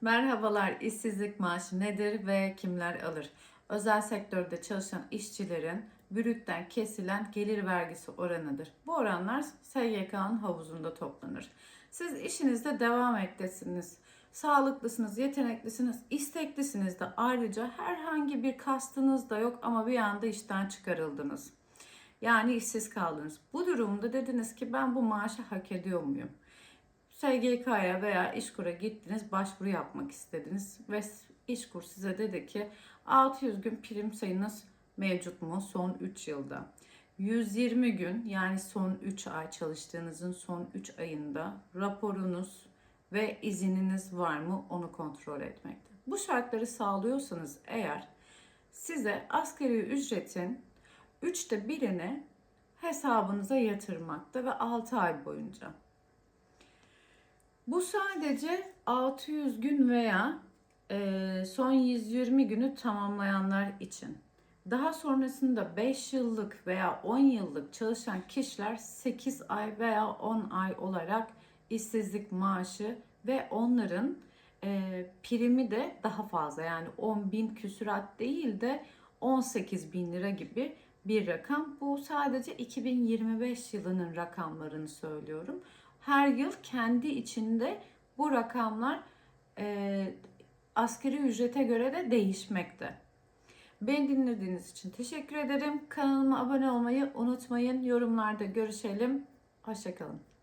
Merhabalar, işsizlik maaşı nedir ve kimler alır? Özel sektörde çalışan işçilerin brütten kesilen gelir vergisi oranıdır. Bu oranlar SGK'nın havuzunda toplanır. Siz işinizde devam ettesiniz. Sağlıklısınız, yeteneklisiniz, isteklisiniz de ayrıca herhangi bir kastınız da yok ama bir anda işten çıkarıldınız. Yani işsiz kaldınız. Bu durumda dediniz ki ben bu maaşı hak ediyor muyum? SGK'ya veya İşkur'a gittiniz, başvuru yapmak istediniz ve İşkur size dedi ki 600 gün prim sayınız mevcut mu son 3 yılda? 120 gün yani son 3 ay çalıştığınızın son 3 ayında raporunuz ve izininiz var mı onu kontrol etmekte. Bu şartları sağlıyorsanız eğer size asgari ücretin üçte birini hesabınıza yatırmakta ve 6 ay boyunca. Bu sadece 600 gün veya e, son 120 günü tamamlayanlar için. Daha sonrasında 5 yıllık veya 10 yıllık çalışan kişiler 8 ay veya 10 ay olarak işsizlik maaşı ve onların e, primi de daha fazla yani 10 bin küsurat değil de 18 bin lira gibi bir rakam. Bu sadece 2025 yılının rakamlarını söylüyorum. Her yıl kendi içinde bu rakamlar e, asgari ücrete göre de değişmekte. Beni dinlediğiniz için teşekkür ederim. Kanalıma abone olmayı unutmayın. Yorumlarda görüşelim. Hoşçakalın.